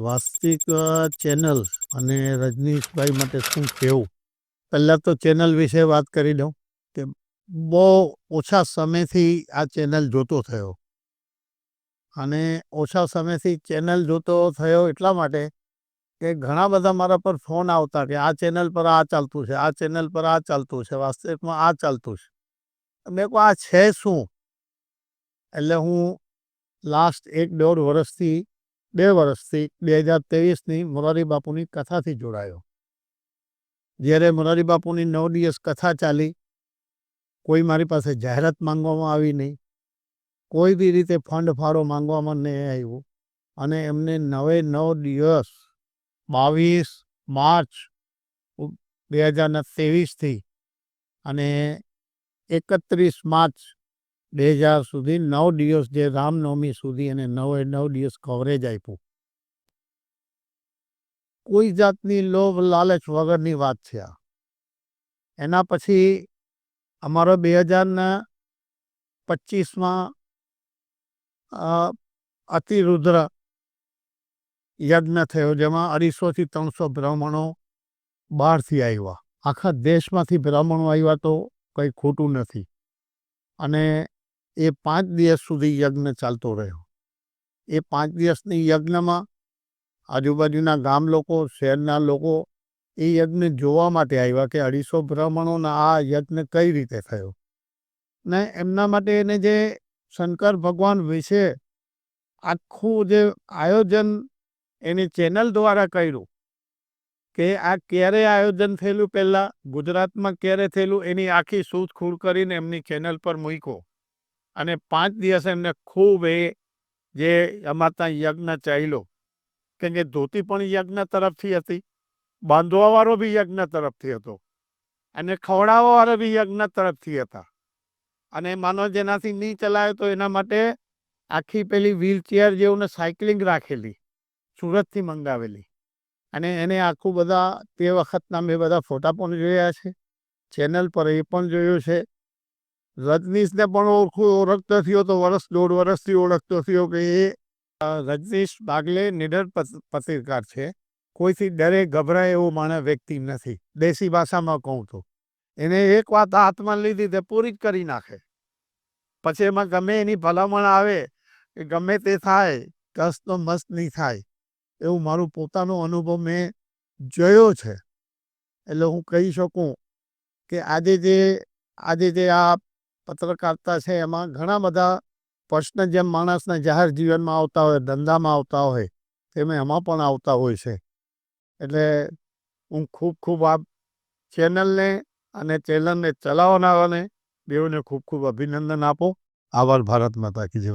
વાસ્તવિક ચેનલ અને રજનીશભાઈ માટે શું કહેવું? પહેલાં તો ચેનલ વિશે વાત કરી દઉં કે બહુ ઓછા સમયથી આ ચેનલ જોતો થયો. અને ઓછા સમયથી ચેનલ જોતો થયો એટલા માટે કે ઘણા બધા મારા પર ફોન આવતા કે આ ચેનલ પર આ ચાલતું છે, આ ચેનલ પર આ ચાલતું છે, વાસ્તવિકમાં આ ચાલતું છે. મેં કહું આ છે શું? એટલે હું લાસ્ટ એક દોઢ વર્ષથી બે વર્ષથી બે હજાર ત્રેવીસની મોરારી બાપુની કથાથી જોડાયો. જ્યારે મોરારી બાપુની નવ દિવસ કથા ચાલી, કોઈ મારી પાસે જાહેરાત માંગવામાં આવી નહીં. કોઈ બી રીતે ફંડ ફાળો માંગવામાં નહીં આવ્યું અને એમને નવે નવ દિવસ બાવીસ માર્ચ બે હજારના ત્રેવીસથી અને એકત્રીસ માર્ચ બે હજાર સુધી નવ દિવસ જે રામનવમી સુધી અને નવે નવ દિવસ કવરેજ આપ્યું. કોઈ જાતની લોભ લાલચ વગરની વાત છે આ. એના પછી અમારો બે હજારના પચીસમાં અતિરુદ્ર યજ્ઞ થયો જેમાં અઢીસોથી ત્રણસો બ્રાહ્મણો બહારથી આવ્યા. આખા દેશમાંથી બ્રાહ્મણો આવ્યા તો કંઈ ખોટું નથી. અને એ પાંચ દિવસ સુધી યજ્ઞ ચાલતો રહ્યો. એ પાંચ દિવસની યજ્ઞમાં આજુબાજુના ગામ લોકો, શહેરના લોકો એ યજ્ઞ જોવા માટે આવ્યા કે અઢીસો બ્રાહ્મણોના આ યજ્ઞ કઈ રીતે થયો? ને એમના માટે એને જે શંકર ભગવાન વિશે આખું જે આયોજન એની ચેનલ દ્વારા કર્યું કે આ ક્યારે આયોજન થયેલું પહેલાં, ગુજરાતમાં ક્યારે થયેલું, એની આખી શોધખોળ કરીને એમની ચેનલ પર મૂક્યો. અને પાંચ દિવસ એમને ખૂબ એ જે અમારા ત્યાં યજ્ઞ ચાલ્યો. કેમ કે ધોતી પણ યજ્ઞ તરફથી હતી બાંધવાવાળો બી યજ્ઞ તરફથી હતો અને ખવડાવવાવાળો બી યજ્ઞ તરફથી હતા. અને માનો જેનાથી નહીં ચલાવે તો એના માટે આખી પેલી વ્હીલચેર જેવું ને સાયકલિંગ રાખેલી, સુરતથી મંગાવેલી. અને એને આખું બધા તે વખતના મેં બધા ફોટા પણ જોયા છે, ચેનલ પર એ પણ જોયું છે. રજનીશને પણ ઓળખું, ઓળખતો થયો તો વર્ષ દોઢ વર્ષથી ઓળખતો થયો કે એ રજનીશ બાગલે નિડર પત- પત્રકાર છે. કોઈથી ડરે, ગભરાય એવો માણસ વ્યક્તિ નથી. દેશી ભાષામાં કહું તો. એને એક વાત હાથમાં લીધી તે પૂરી જ કરી નાખે. પછી એમાં ગમે એની ભલામણ આવે, કે ગમે તે થાય, કસ તો મસ્ત નહીં થાય. એવું મારું પોતાનો અનુભવ મેં જોયો છે. એટલે હું કહી શકું કે આજે જે આજે જે આ પત્રકારતા છે એમાં ઘણા બધા પ્રશ્ન જેમ માણસના જાહેર જીવનમાં આવતા હોય, ધંધામાં આવતા હોય, તેમ એમાં પણ આવતા હોય છે એટલે હું ખૂબ ખૂબ આ ચેનલને અને ચેનલને ચલાવનારાને બેઓને ખૂબ ખૂબ અભિનંદન આપો આભાર, ભારત માતા કી જય.